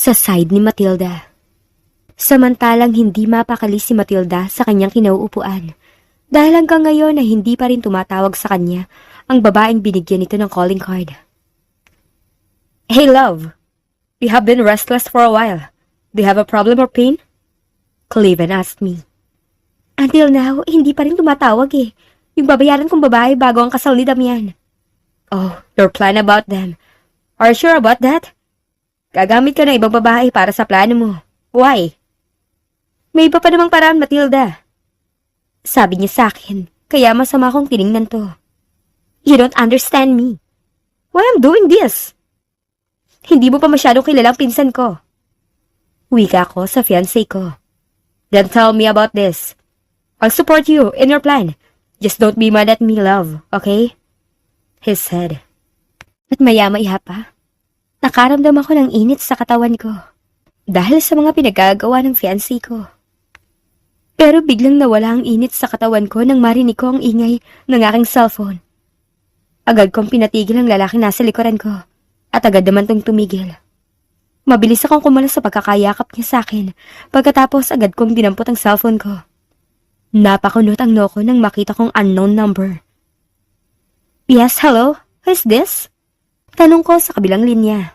Sa side ni Matilda. Samantalang hindi mapakali si Matilda sa kanyang kinauupuan. Dahil hanggang ngayon na hindi pa rin tumatawag sa kanya ang babaeng binigyan nito ng calling card. Hey love, we have been restless for a while. Do you have a problem or pain? Cleven asked me. Until now, hindi pa rin tumatawag eh. Yung babayaran kong babae bago ang kasal ni Damian. Oh, your plan about them. Are you sure about that? Gagamit ka ng ibang babae para sa plano mo. Why? May iba pa namang paraan, Matilda. Sabi niya sa akin, kaya masama kong tiningnan to. You don't understand me. Why I'm doing this? Hindi mo pa masyadong kilalang pinsan ko. Wika ko sa fiancé ko. Then tell me about this. I'll support you in your plan. Just don't be mad at me, love, okay? He said. At maya-maya pa, nakaramdam ako ng init sa katawan ko. Dahil sa mga pinagagawa ng fiancé ko. Pero biglang nawala ang init sa katawan ko nang marinig ko ang ingay ng aking cellphone. Agad kong pinatigil ang lalaki nasa likuran ko at agad naman tong tumigil. Mabilis akong kumalas sa pagkakayakap niya sa akin pagkatapos agad kong dinampot ang cellphone ko. Napakunot ang noko nang makita kong unknown number. Yes, hello? Who's this? Tanong ko sa kabilang linya.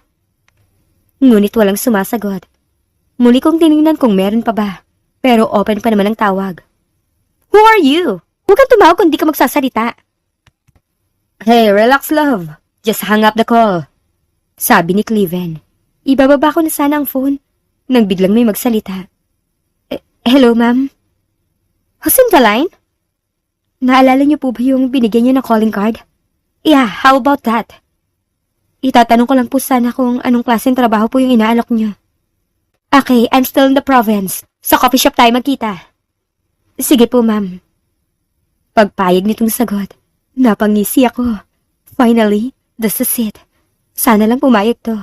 Ngunit walang sumasagot. Muli kong tinignan kung meron pa ba, pero open pa naman ang tawag. Who are you? Huwag kang tumawag kung di ka magsasalita. Hey, relax love. Just hang up the call. Sabi ni Cleven. Ibababa ko na sana ang phone nang biglang may magsalita. Eh, hello, ma'am? Who's in the line? Naalala niyo po ba yung binigyan niyo ng calling card? Yeah, how about that? Itatanong ko lang po sana kung anong klaseng trabaho po yung inaalok niyo. Okay, I'm still in the province. Sa coffee shop tayo magkita. Sige po, ma'am. Pagpayag nitong sagot, napangisi ako. Finally, this is it. Sana lang pumayag to.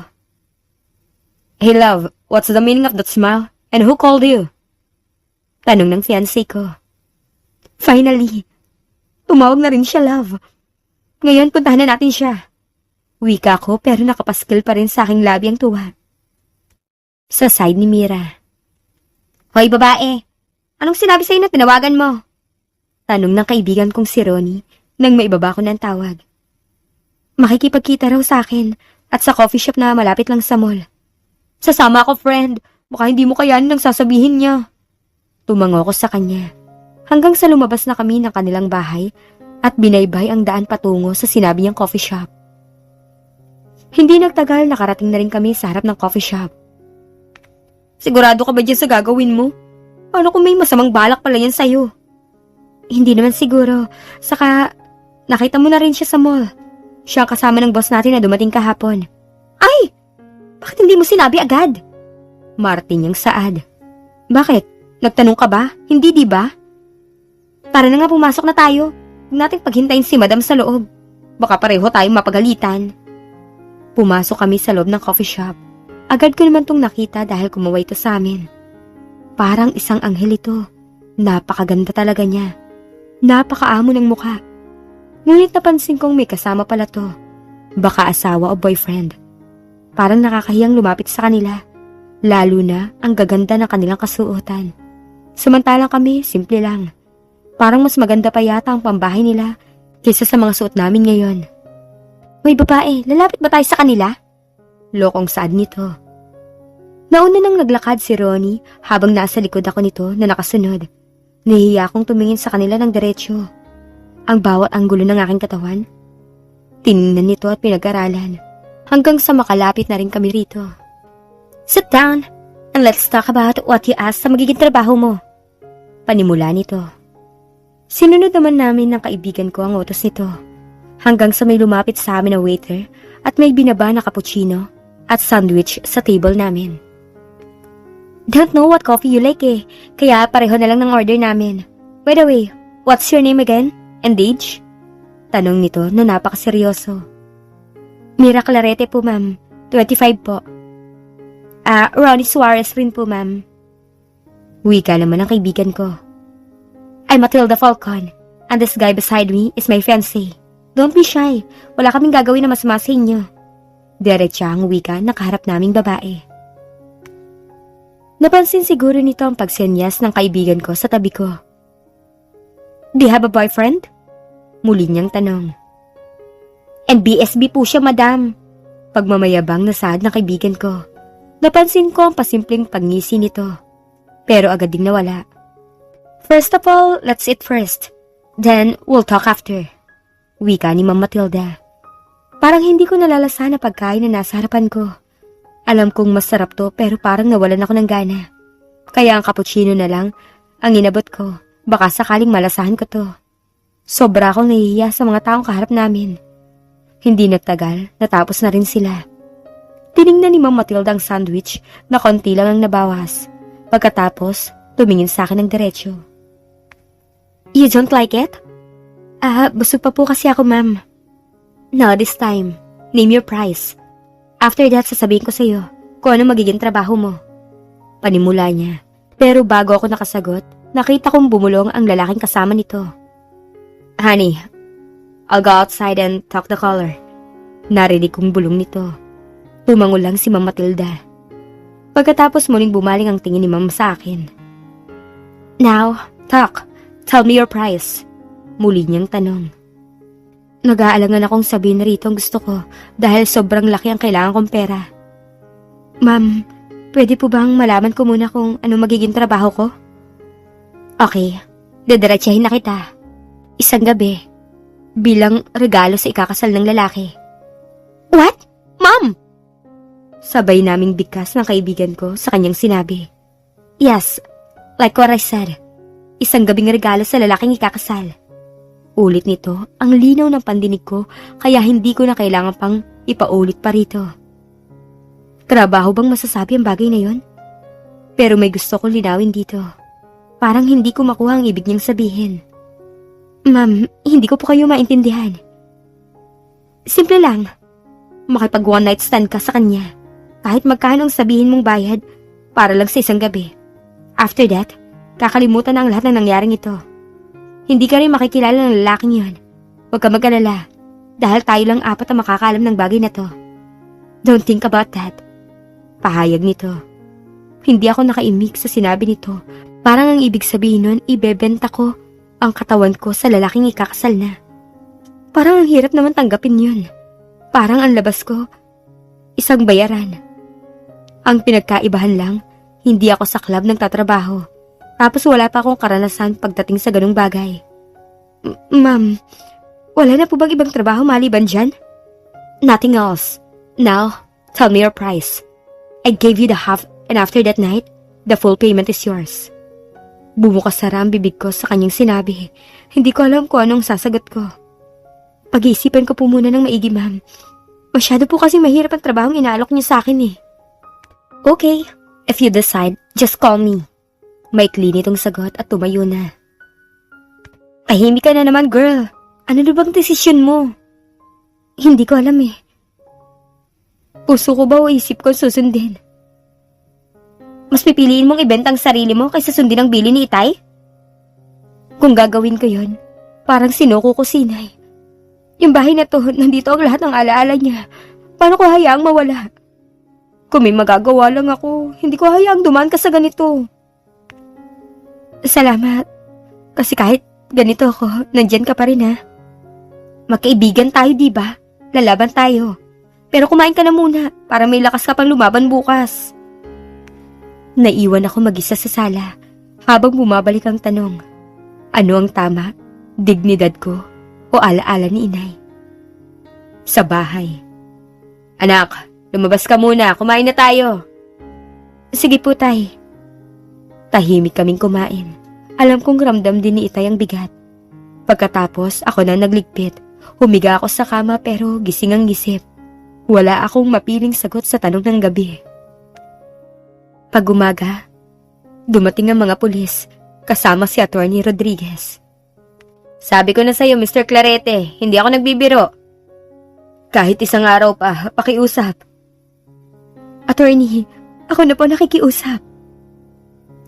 Hey love, what's the meaning of that smile? And who called you? Tanong ng fiancé ko. Finally, tumawag na rin siya, love. Ngayon, puntahan na natin siya. Wika ko pero nakapaskil pa rin sa aking labi ang tuwa. Sa side ni Mira. Hoy babae, anong sinabi sa'yo na tinawagan mo? Tanong ng kaibigan kong si Ronnie nang maibaba ko ng tawag. Makikipagkita raw sa akin at sa coffee shop na malapit lang sa mall. Sasama ako, friend. Baka hindi mo kayanin ang sasabihin niya. Tumango ko sa kanya. Hanggang sa lumabas na kami ng kanilang bahay at binaybay ang daan patungo sa sinabi niyang coffee shop. Hindi nagtagal nakarating na rin kami sa harap ng coffee shop. Sigurado ka ba dyan sa gagawin mo? Ano kung may masamang balak pala yan sa'yo? Hindi naman siguro. Saka, nakita mo na rin siya sa mall. Siya kasama ng boss natin na dumating kahapon. Ay! Bakit hindi mo sinabi agad? Martin yung saad. Bakit? Nagtanong ka ba? Hindi, di ba? Tara na nga pumasok na tayo. Huwag nating paghintayin si madam sa loob. Baka pareho tayong mapagalitan. Pumasok kami sa loob ng coffee shop. Agad ko naman tong nakita dahil kumaway to sa amin. Parang isang anghel ito. Napakaganda talaga niya. Napakaamo ng mukha. Ngunit napansin kong may kasama pala to. Baka asawa o boyfriend. Parang nakakahiyang lumapit sa kanila. Lalo na ang gaganda ng kanilang kasuotan. Samantalang kami, simple lang. Parang mas maganda pa yata ang pambahay nila kaysa sa mga suot namin ngayon. Hoy babae, lalapit ba tayo sa kanila? Lokong saad nito. Nauna nang naglakad si Ronnie habang nasa likod ako nito na nakasunod. Nahihiya akong tumingin sa kanila ng diretsyo. Ang bawat anggulo ng aking katawan. Tiningnan nito at pinag-aralan. Hanggang sa makalapit na rin kami rito. Sit down and let's talk about what you asked sa magiging trabaho mo. Panimula nito. Sinunod naman namin ng kaibigan ko ang utos nito. Hanggang sa may lumapit sa amin na waiter at may binaba na cappuccino at sandwich sa table namin. Don't know what coffee you like eh, kaya pareho na lang ng order namin. By the way, what's your name again? And age? Tanong nito na napakaseryoso. Mira Clarete po ma'am, 25 po. Ah, Ronnie Suarez rin po ma'am. Wika naman ang kaibigan ko. I'm Matilda Falcon, and this guy beside me is my fiancé. Don't be shy, wala kaming gagawin na masama sa inyo. Diretsa ang wika na kaharap naming babae. Napansin siguro nito ang pagsenyas ng kaibigan ko sa tabi ko. Do you have a boyfriend? Muli niyang tanong. And BSB po siya, madam. Pagmamayabang na saad ng kaibigan ko. Napansin ko ang pasimpleng pangisi nito. Pero agad ding nawala. First of all, let's eat first. Then, we'll talk after. Wika ni Ma'am Matilda. Parang hindi ko nalalasan na pagkain na nasa harapan ko. Alam kong masarap to pero parang nawalan ako ng gana. Kaya ang cappuccino na lang ang inabot ko. Baka sakaling malasahan ko to. Sobra akong nahihiya sa mga taong kaharap namin. Hindi nagtagal, natapos na rin sila. Tiningnan ni Ma'am Matilda ang sandwich na konti lang ang nabawas. Pagkatapos, tumingin sa akin ng diretsyo. You don't like it? Ah, busog pa po kasi ako, ma'am. No, this time. Name your price. After that, sasabihin ko sa'yo kung ano magiging trabaho mo. Panimula niya. Pero bago ako nakasagot, nakita kong bumulong ang lalaking kasama nito. Honey, I'll go outside and talk the caller. Narinig kong bulong nito. Tumango lang si Ma'am Matilda. Pagkatapos muling bumaling ang tingin ni Ma'am sa akin. Now, talk. Tell me your price. Muli niyang tanong. Nag-aalangan akong sabihin na rito ang gusto ko dahil sobrang laki ang kailangan kong pera. Ma'am, pwede po bang malaman ko muna kung ano magiging trabaho ko? Okay, dadiretsahin na kita. Isang gabi, bilang regalo sa ikakasal ng lalaki. What? Ma'am! Sabay naming bigkas ng kaibigan ko sa kanyang sinabi. Yes, like what I said. Isang gabing regalo sa lalaking ikakasal. Ulit nito ang linaw ng pandinig ko kaya hindi ko na kailangan pang ipaulit pa rito. Trabaho bang masasabi ang bagay na yon? Pero may gusto kong linawin dito. Parang hindi ko makuha ang ibig niyang sabihin. Ma'am, hindi ko po kayo maintindihan. Simple lang. Makipag one night stand ka sa kanya. Kahit magkano ang sabihin mong bayad para lang sa isang gabi. After that, kakalimutan na ang lahat ng nangyaring ito. Hindi ka rin makikilala ng lalaking yon. Huwag ka mag-alala. Dahil tayo lang apat ang makakaalam ng bagay na to. Don't think about that. Pahayag nito. Hindi ako nakaimik sa sinabi nito. Parang ang ibig sabihin nun, ibebenta ko ang katawan ko sa lalaking ikakasal na. Parang ang hirap naman tanggapin yun. Parang ang labas ko, isang bayaran. Ang pinagkaibahan lang, hindi ako sa club nagtatrabaho. Tapos wala pa akong karanasan pagdating sa ganung bagay. Ma'am, wala na po bang ibang trabaho maliban dyan? Nothing else. Now, tell me your price. I gave you the half and after that night, the full payment is yours. Bumukas sara ang bibig ko sa kanyang sinabi. Hindi ko alam kung anong sasagot ko. Pag-iisipan ko po muna ng maigi, ma'am. Masyado po kasi mahirap ang trabahong inaalok niyo sa akin eh. Okay, if you decide, just call me. May nitong sagot at tumayo na. Tahimik ka na naman, girl. Ano na bang desisyon mo? Hindi ko alam eh. Puso ko ba o isip ko susundin? Mas pipiliin mong ibenta ang sarili mo kaysa sundin ang bili ni Itay? Kung gagawin ko yon, parang sinuko ko sinay. Yung bahay na to, nandito ang lahat ng alaala niya. Paano ko hayaang mawala? Kung may magagawa lang ako, hindi ko hayaang dumaan ka sa ganito. Salamat. Kasi kahit ganito ako, nandyan ka pa rin ha. Magkaibigan tayo, di ba? Lalaban tayo. Pero kumain ka na muna para may lakas ka pang lumaban bukas. Naiwan ako mag-isa sa sala habang bumabalik ang tanong. Ano ang tama? Dignidad ko o alaala ni inay? Sa bahay. Anak, lumabas ka muna. Kumain na tayo. Sige po, tay. Tahimik kaming kumain. Alam kong ramdam din ni Itay ang bigat. Pagkatapos, ako na nagligpit. Humiga ako sa kama pero gising ang gisip. Wala akong mapiling sagot sa tanong ng gabi. Pag umaga, dumating ang mga pulis kasama si Attorney Rodriguez. Sabi ko na sa'yo, Mr. Clarete, hindi ako nagbibiro. Kahit isang araw pa, pakiusap. Attorney, ako na po nakikiusap.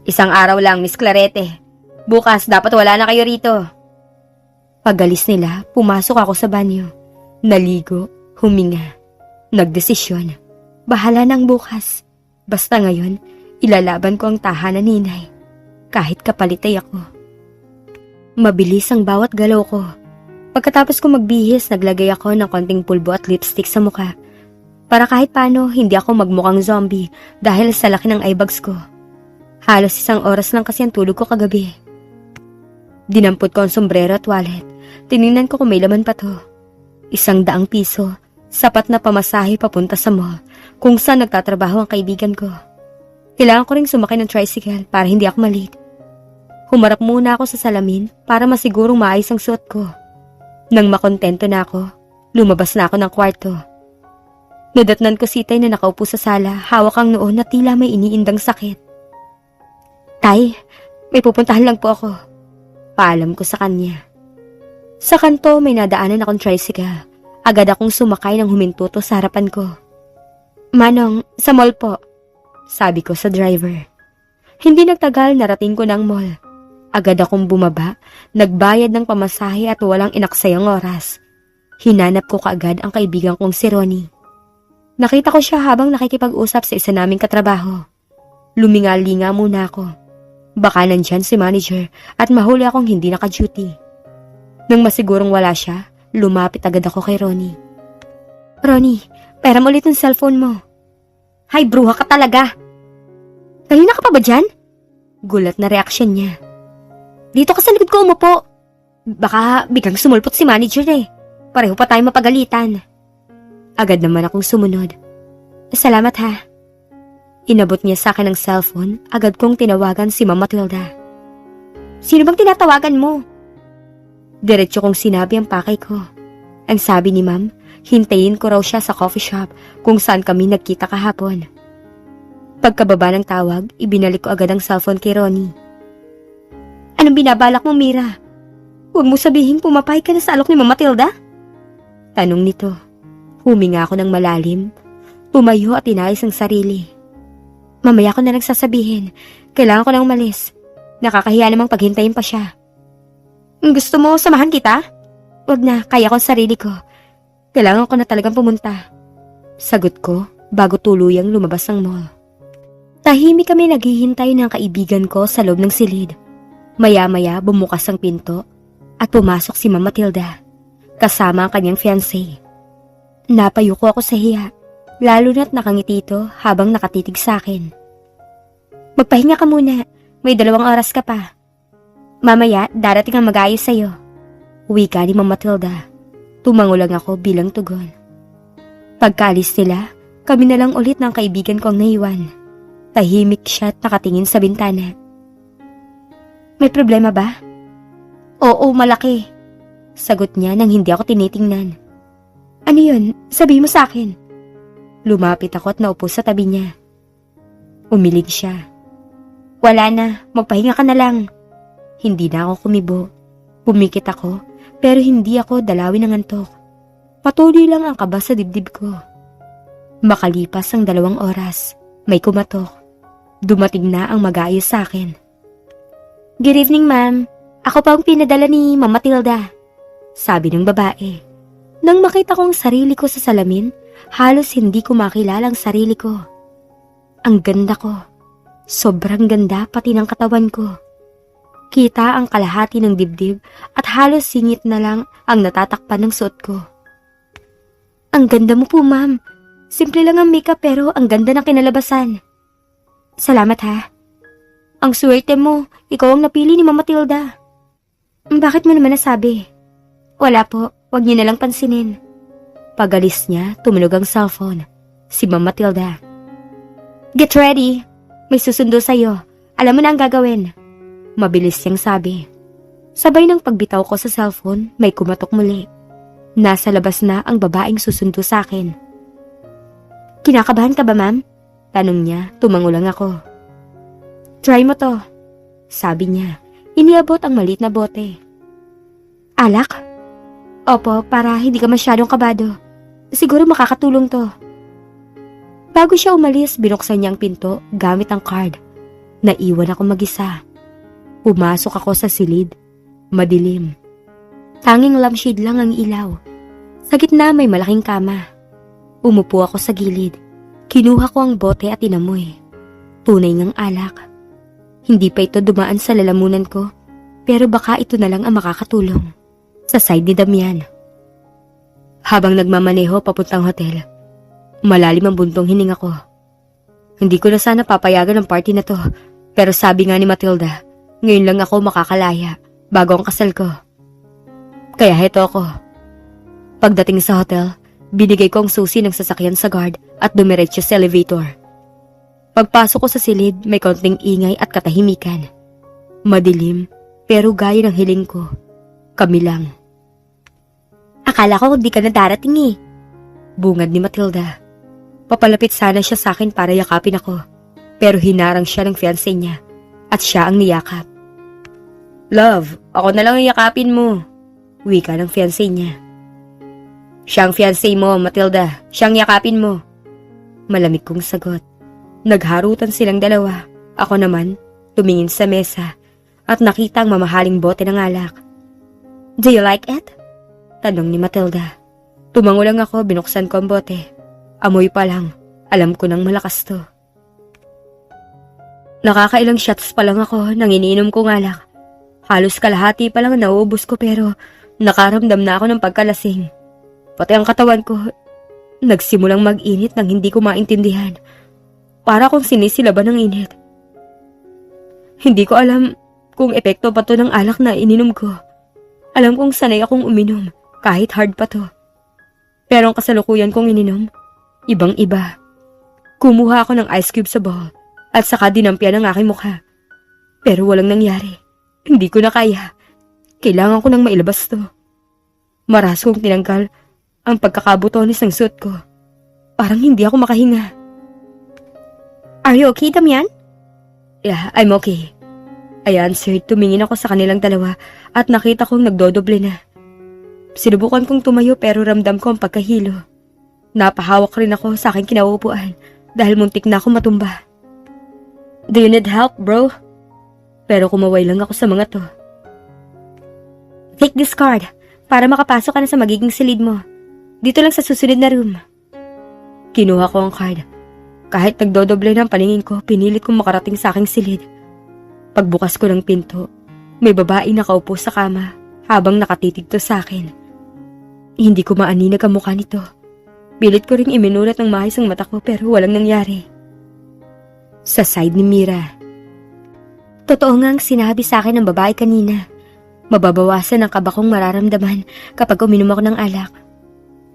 Isang araw lang, Miss Clarete. Bukas, dapat wala na kayo rito. Pagalis nila, pumasok ako sa banyo. Naligo, huminga. Nagdesisyon. Bahala nang bukas. Basta ngayon, Ilalaban ko ang tahanan ni inay. Kahit kapalitay ako. Mabilis ang bawat galaw ko. Pagkatapos ko magbihis, naglagay ako ng konting pulbo at lipstick sa mukha. Para kahit paano, hindi ako magmukhang zombie dahil sa laki ng eyebags ko. Halos isang oras lang kasi ang tulog ko kagabi. Dinampot ko ang sombrero at wallet. Tiningnan ko kung may laman pa to. Isang daang piso, sapat na pamasahe papunta sa mall, kung saan nagtatrabaho ang kaibigan ko. Kailangan ko ring sumakay ng tricycle para hindi ako malate. Humarap muna ako sa salamin para masigurong maayos ang suot ko. Nang makontento na ako, lumabas na ako ng kwarto. Nadatnan ko si Tay na nakaupo sa sala, hawak ang noon na tila may iniindang sakit. Tay, may pupuntahan lang po ako. Paalam ko sa kanya. Sa kanto may nadaanan akong tricycle. Agad akong sumakay ng humintuto sa harapan ko. Manong, sa mall po. Sabi ko sa driver. Hindi nagtagal narating ko ng mall. Agad akong bumaba, nagbayad ng pamasahe at walang inaksayang oras. Hinanap ko kaagad ang kaibigan kong si Ronnie. Nakita ko siya habang nakikipag-usap sa isa naming katrabaho. Luminga-linga muna ako. Baka nandyan si manager at mahuli akong hindi naka-duty. Nang masigurong wala siya, lumapit agad ako kay Ronnie. Ronnie, pera mo ulit ng cellphone mo. Hay, bruha ka talaga. Kanina ka pa ba dyan? Gulat na reaksyon niya. Dito ka sa likod ko umupo. Baka biglang sumulpot si manager eh. Pareho pa tayo mapagalitan. Agad naman akong sumunod. Salamat ha. Inabot niya sa akin ang cellphone, agad kong tinawagan si Mama Tilda. Sino bang tinatawagan mo? Diretso kong sinabi ang pakay ko. Ang sabi ni Ma'am, hintayin ko raw siya sa coffee shop kung saan kami nagkita kahapon. Pagkababa ng tawag, ibinalik ko agad ang cellphone kay Ronnie. Anong binabalak mo, Mira? Huwag mo sabihin pumapay ka na sa alok ni Mama Tilda? Tanong nito. Huminga ako ng malalim. Tumayo at inayos ang sarili. Mamaya ko na lang sasabihin. Kailangan ko nang umalis. Nakakahiya namang paghintayin pa siya. Gusto mo samahan kita? Wag na, kaya ko sarili ko. Kailangan ko na talagang pumunta. Sagot ko bago tuluyang lumabas ng mall. Tahimik kami naghihintay ng kaibigan ko sa loob ng silid. Maya-maya bumukas ang pinto at pumasok si Mama Tilda kasama ang kanyang fiancé. Napayuko ako sa hiya, lalo na't nakangiti ito habang nakatitig sa akin. Magpahinga ka muna, may dalawang oras ka pa. Mamaya, darating ang mag-ayos sa'yo. Uwi ka ni Mama Tilda. Tumango lang ako bilang tugon. Pagkalis nila, kami na lang ulit ng kaibigan kong naiwan. Tahimik siya at nakatingin sa bintana. May problema ba? Oo, malaki. Sagot niya nang hindi ako tinitingnan. Ano yun? Sabi mo sa akin. Lumapit ako at naupo sa tabi niya. Umilig siya. Wala na, magpahinga ka na lang. Hindi na ako kumibo. Pumikit ako, pero hindi ako dalawin ng antok. Patuloy lang ang kaba sa dibdib ko. Makalipas ang dalawang oras, may kumatok. Dumating na ang mag-aayos sa akin. Good evening, ma'am. Ako pa ang pinadala ni Mama Tilda. Sabi ng babae. Nang makita ko ang sarili ko sa salamin, halos hindi ko makilala ang sarili ko. Ang ganda ko. Sobrang ganda pati ng katawan ko. Kita ang kalahati ng dibdib at halos singit na lang ang natatakpan ng suot ko. Ang ganda mo po, ma'am. Simple lang ang makeup pero ang ganda ng kinalabasan. Salamat ha. Ang swerte mo, ikaw ang napili ni Mama Tilda. Bakit mo naman nasabi? Wala po, wag niyo na lang pansinin. Pagalis niya, tumunog ang cellphone. Si Mama Tilda. Get ready. May susundo sa'yo. Alam mo na ang gagawin. Mabilis siyang sabi. Sabay ng pagbitaw ko sa cellphone, may kumatok muli. Nasa labas na ang babaeng susundo sa akin. Kinakabahan ka ba, ma'am? Tanong niya, tumango lang ako. Try mo to. Sabi niya, iniabot ang malit na bote. Alak? Opo, para hindi ka masyadong kabado. Siguro makakatulong to. Bago siya umalis, binuksan niya ang pinto gamit ang card. Naiwan ako mag-isa. Pumasok ako sa silid. Madilim. Tanging lampshade lang ang ilaw. Sa gitna may malaking kama. Umupo ako sa gilid. Kinuha ko ang bote at inamoy. Tunay ngang alak. Hindi pa ito dumaan sa lalamunan ko, pero baka ito na lang ang makakatulong. Sa side ni Damian. Habang nagmamaneho papuntang hotel, malalim ang buntong hininga ko. Hindi ko na sana papayagan ang party na to, pero sabi nga ni Matilda, ngayon lang ako makakalaya bago ang kasal ko. Kaya heto ako. Pagdating sa hotel, binigay ko ang susi ng sasakyan sa guard at dumiretso sa elevator. Pagpasok ko sa silid, may konting ingay at katahimikan. Madilim, pero gaya ng hiling ko. Kami lang. Akala ko di ka na darating eh. Bungad ni Matilda. Papalapit sana siya sa akin para yakapin ako. Pero hinarang siya ng fiancé niya. At siya ang niyakap. Love, ako na lang ang yakapin mo. Wika ng fiancé niya. Siya ang fiancé mo, Matilda. Siya ang yakapin mo. Malamig kong sagot. Nagharutan silang dalawa. Ako naman, tumingin sa mesa at nakita ang mamahaling bote ng alak. Do you like it? Tanong ni Matilda. Tumango lang ako, binuksan ko ang bote. Amoy pa lang, alam ko nang malakas to. Nakakailang shots pa lang ako nang iniinom kong alak. Halos kalahati pa lang nauubos ko pero nakaramdam na ako ng pagkalasing. Pati ang katawan ko, nagsimulang mag-init nang hindi ko maintindihan. Para kong sinisilaban ng init. Hindi ko alam kung epekto pa to ng alak na ininom ko. Alam kong sanay akong uminom kahit hard pa to. Pero ang kasalukuyan kong ininom, ibang iba. Kumuha ako ng ice cube sa bowl at saka dinampyan ang aking mukha. Pero walang nangyari. Hindi ko na kaya. Kailangan ko nang mailabas to. Maras kong tinanggal ang pagkakabutonis ng suit ko. Parang hindi ako makahinga. Are you okay, Damian? Yeah, I'm okay. I answered, tumingin ako sa kanilang dalawa at nakita kong nagdodoble na. Sinubukan kong tumayo pero ramdam ko ang pagkahilo. Napahawak rin ako sa aking kinauupuan dahil muntik na ako matumba. Do you need help, bro? Pero kumaway lang ako sa mga to. Take this card para makapasok ka na sa magiging silid mo. Dito lang sa susunod na room. Kinuha ko ang card. Kahit nagdodoble ng paningin ko, pinilit kong makarating sa aking silid. Pagbukas ko ng pinto, may babae nakaupo sa kama habang nakatitig to sa akin. Hindi ko maaninag ang mukha nito. Pilit ko ring iminulat ng mahis ang mata ko pero walang nangyari. Sa side ni Mira. Totoo nga ang sinabi sa akin ng babae kanina. Mababawasan ang kaba kong mararamdaman kapag uminom ako ng alak.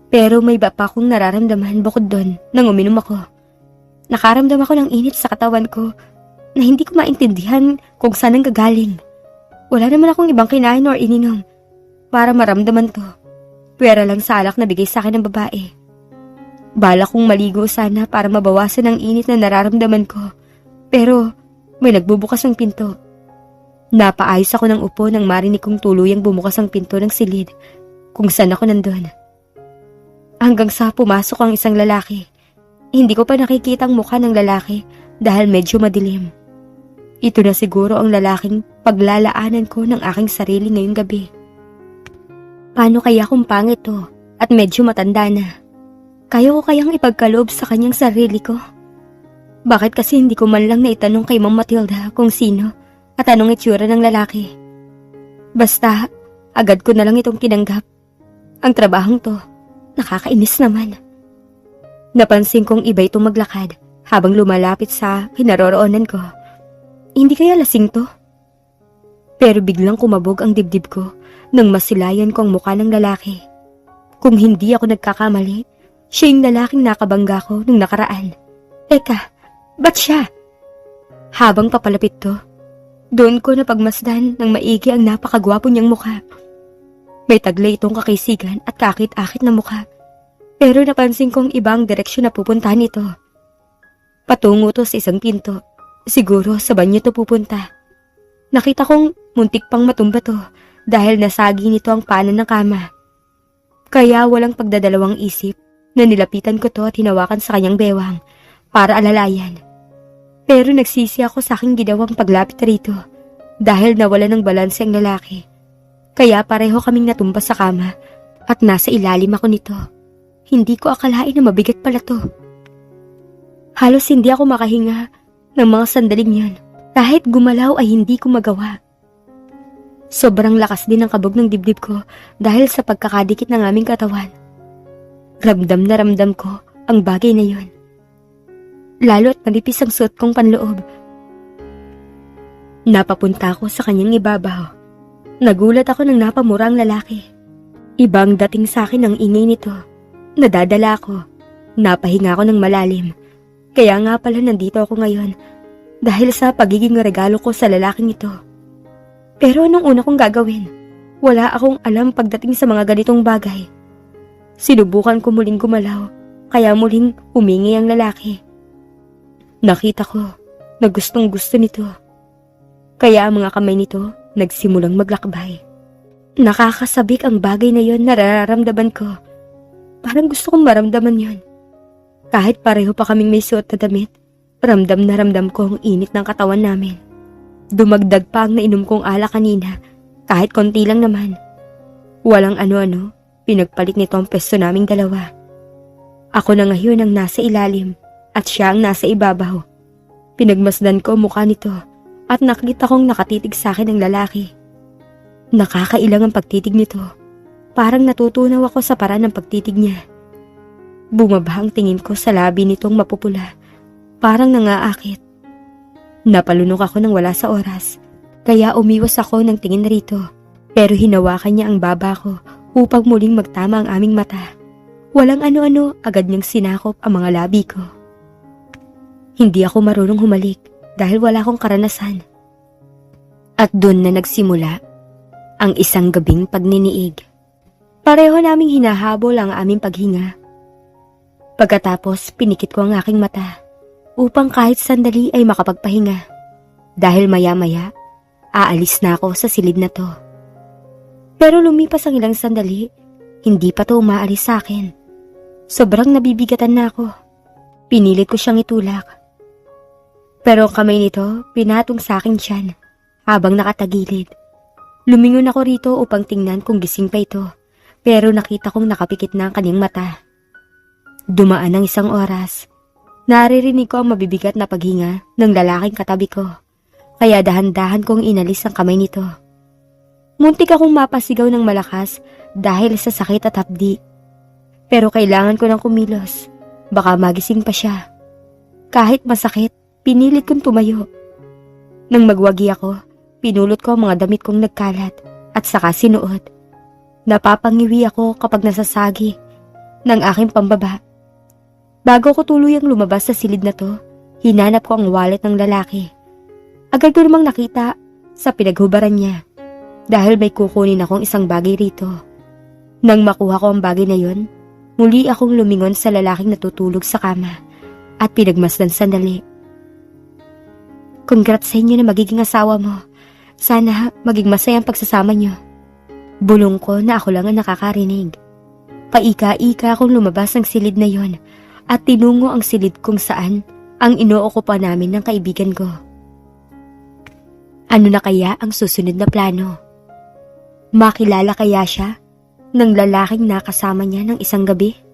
Pero may iba pa akong nararamdaman bukod doon nang uminom ako. Nakaramdam ako ng init sa katawan ko na hindi ko maintindihan kung saan ang gagaling. Wala naman akong ibang kinain or ininom para maramdaman to. Pwera lang sa alak na bigay sa akin ng babae. Bala kong maligo sana para mabawasan ang init na nararamdaman ko. Pero may nagbubukas ng pinto. Napaayos ako ng upo nang marinig kong tuluyang bumukas ang pinto ng silid kung saan ako nandun. Hanggang sa pumasok ang isang lalaki. Hindi ko pa nakikita ang mukha ng lalaki dahil medyo madilim. Ito na siguro ang lalaking paglalaanan ko ng aking sarili ngayong gabi. Paano kaya kung pangit to at medyo matanda na? Kaya ko kayang ipagkaloob sa kanyang sarili ko? Bakit kasi hindi ko man lang naitanong kay Ma'am Matilda kung sino at anong itsura ng lalaki? Basta, agad ko na lang itong tinanggap. Ang trabahong to, nakakainis naman. Napansin kong iba itong maglakad habang lumalapit sa kinaroroonan ko. Hindi kaya lasing to? Pero biglang kumabog ang dibdib ko nang masilayan ko ang mukha ng lalaki. Kung hindi ako nagkakamali, siya yung lalaking nakabangga ko nung nakaraan. Teka, ba't siya? Habang papalapit to, doon ko napagmasdan ng maigi ang napakagwapo niyang mukha. May taglay itong kakisigan at kakit-akit na mukha. Pero napansin kong ibang direksyon na pupuntahan nito. Patungo to sa isang pinto. Siguro sa banyo to pupunta. Nakita kong muntik pang matumba to dahil nasagi nito ang panan ng kama. Kaya walang pagdadalawang isip na nilapitan ko to at hinawakan sa kanyang bewang para alalayan. Pero nagsisi ako sa aking ginawang paglapit rito dahil nawala ng balanse ang lalaki. Kaya pareho kaming natumba sa kama at nasa ilalim ako nito. Hindi ko akalain na mabigat pala to. Halos hindi ako makahinga ng mga sandaling yun. Kahit gumalaw ay hindi ko magawa. Sobrang lakas din ang kabog ng dibdib ko dahil sa pagkakadikit ng aming katawan. Ramdam na ramdam ko ang bagay na yun. Lalo at manipis ang suot kong panloob. Napapunta ako sa kanyang ibabaw. Nagulat ako nang napamura ang lalaki. Ibang dating sa akin ang ingay nito. Nadadala ako. Napahinga ako ng malalim. Kaya nga pala nandito ako ngayon dahil sa pagiging regalo ko sa lalaking ito. Pero anong una kong gagawin? Wala akong alam pagdating sa mga ganitong bagay. Sinubukan ko muling gumalaw, kaya muling umingi ang lalaki. Nakita ko na gustong gusto nito. Kaya ang mga kamay nito nagsimulang maglakbay. Nakakasabik ang bagay na yon na nararamdaman ko. Parang gusto kong maramdaman yon. Kahit pareho pa kaming may suot na damit, ramdam na ramdam ko ang init ng katawan namin. Dumagdag pa ang nainom kong ala kanina, kahit konti lang naman. Walang ano-ano, pinagpalit nito ang pesto naming dalawa. Ako na ngayon ang nasa ilalim at siya ang nasa ibabaw. Pinagmasdan ko mukha nito at nakita kong nakatitig sa akin ang lalaki. Nakakailang ang pagtitig nito. Parang natutunaw ako sa paraan ng pagtitig niya. Bumaba ang tingin ko sa labi nitong mapupula. Parang nangaakit. Napalunok ako nang wala sa oras. Kaya umiwas ako ng tingin rito. Pero hinawakan niya ang baba ko upang muling magtama ang aming mata. Walang ano-ano, agad niyang sinakop ang mga labi ko. Hindi ako marunong humalik dahil wala akong karanasan. At doon na nagsimula ang isang gabing pagniniig. Pareho naming hinahabol ang aming paghinga. Pagkatapos, pinikit ko ang aking mata upang kahit sandali ay makapagpahinga. Dahil maya-maya, aalis na ako sa silid na to. Pero lumipas ang ilang sandali, hindi pa to umaalis sa akin. Sobrang nabibigatan na ako. Pinilit ko siyang itulak. Pero ang kamay nito, pinatong sa akin tiyan habang nakatagilid. Lumingon ako rito upang tingnan kung gising pa ito. Pero nakita kong nakapikit na ang kanyang mata. Dumaan ang isang oras. Naririnig ko ang mabibigat na paghinga ng lalaking katabi ko. Kaya dahan-dahan kong inalis ang kamay nito. Muntik akong mapasigaw ng malakas dahil sa sakit at hapdi. Pero kailangan ko ng kumilos. Baka magising pa siya. Kahit masakit, pinilit kong tumayo. Nang magwagi ako, pinulot ko ang mga damit kong nagkalat at saka sinuot. Napapangiwi ako kapag nasasagi ng aking pambaba. Bago ko tuluyang lumabas sa silid na to, hinanap ko ang wallet ng lalaki. Agad ko namang nakita sa pinaghubaran niya dahil may kukunin akong isang bagay rito. Nang makuha ko ang bagay na yon, muli akong lumingon sa lalaking natutulog sa kama at pinagmasdan sandali. Congrats sa inyo na magiging asawa mo. Sana maging masaya ang pagsasama niyo. Bulong ko na ako lang ang nakakarinig. Paika-ika akong lumabas ng silid na yon at tinungo ang silid kung saan ang inookupa namin ng kaibigan ko. Ano na kaya ang susunod na plano? Makilala kaya siya ng lalaking nakasama niya ng isang gabi?